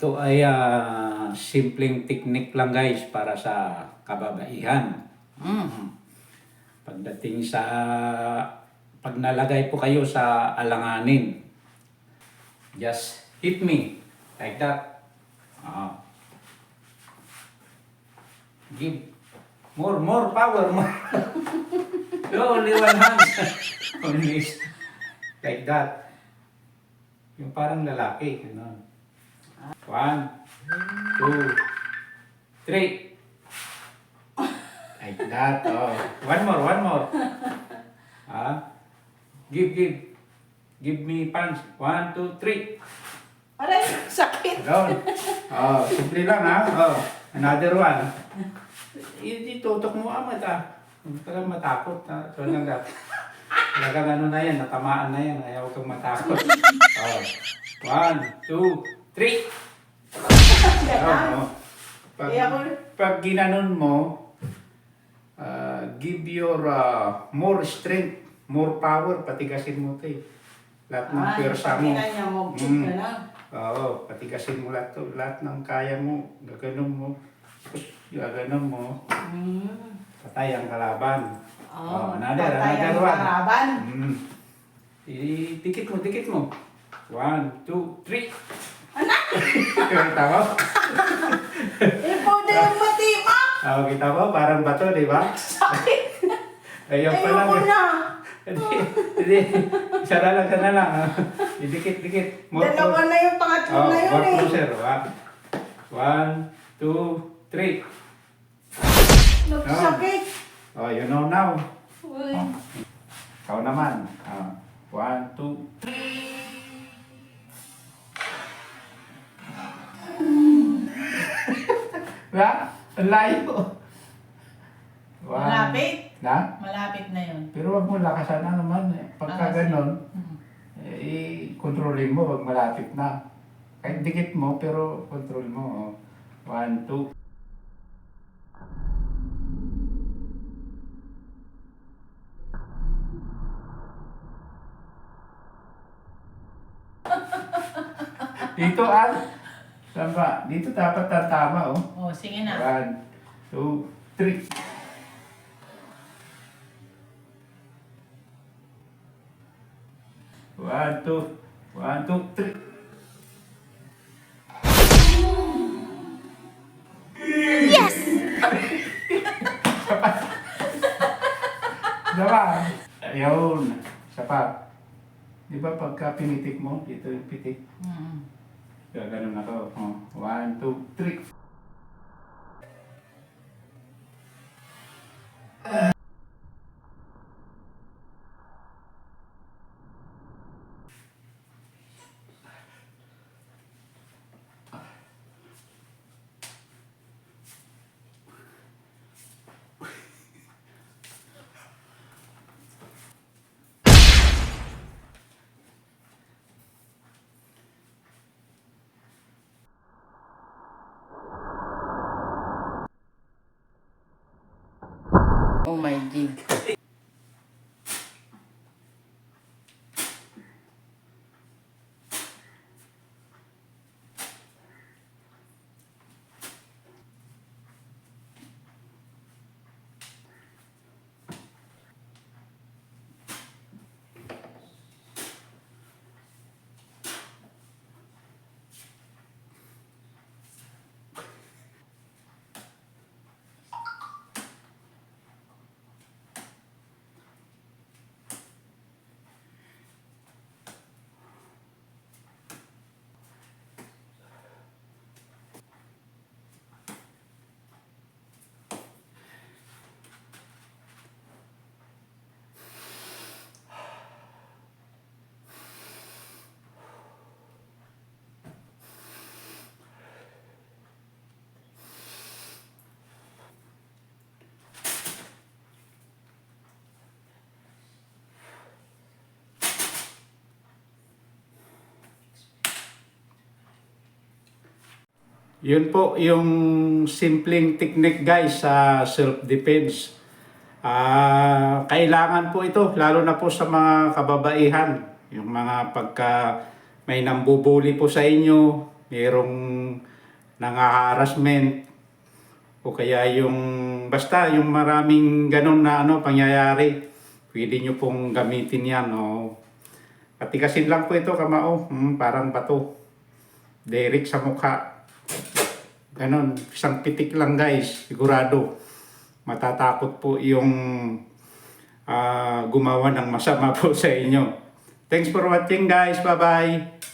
Ito ay ah, simpleng technique lang guys para sa kababaihan. Mm. Pagdating sa pag nalagay po kayo sa alanganin, just hit me like that. Ah. Give more, more power, more. no, only one hand. only like that. Yung parang lalaki. Ano. One, two, three. Like that. Oh. One more, one more. Ah. Give, give. Give me punch. One, two, three. Aray, sakit. Down. Oh, simple lang ha. Oh, another one. Hindi tutok mo amat ah. Huwag ka lang matakot ha. So lang dapat. Talagang ano na yan, natamaan na yan. Ayaw kang matakot. Oh. One, two, three. Oh, oh. Pag, Eh, ako- pag ginanon mo, ah, give your ah, more strength, more power, patigasin mo ito eh. Lahat ng pwersa mo. pag niya, mag-put Mm. ka lang. Oo, patigasin mo lahat to. Lahat ng kaya mo, gaganon mo. Tapos, gaganon mo, Mm. patay ang kalaban. Oh, another, patay ang another one. kalaban. Mm. I- dikit mo, dikit mo. One, two, three. Anak! kita mo? Ikaw na yung matibak! Oo, kita mo? Parang bato, di ba? Sakit! Ayun pa lang. Eh. na! Hindi, hindi. Isa na lang, isa na lang. Dikit, dikit. More Dalawa na yung pangatlo Oh, na yun more eh. closer. One, one, two, three. Nagsakit. Oh, you know now. Uy. Oh. Ikaw naman. Ah, one, two, Ba? Ang layo. One. Malapit. Na? Malapit na yun. Pero wag mo lakasan na naman. eh. Pagka Ah, ganon, Mm. eh, i-controlin mo wag malapit na. Kahit dikit mo, pero control mo. Oh. One, two. Dito ah. Saan ba? Dito dapat tatama oh. Oh, sige na. One, two, three. One, two, one, two, three. Yes! Diba? Ayun. Isa pa. Di ba pagka pinitik mo, dito yung pitik. Mm. Gaganon ako. Oh. One, two, three. Oh my jig. Yun po yung simpleng technique guys sa self-defense. Ah, kailangan po ito lalo na po sa mga kababaihan, yung mga pagka may nambubuli po sa inyo, merong nangaharasment o kaya yung basta yung maraming ganun na ano pangyayari pwede nyo pong gamitin yan o. Patikasin lang po ito kamao. Hmm, parang bato. Direct sa mukha ganun isang pitik lang guys. Sigurado. Matatakot po yung ah, gumawa ng masama po sa inyo. Thanks for watching guys. Bye bye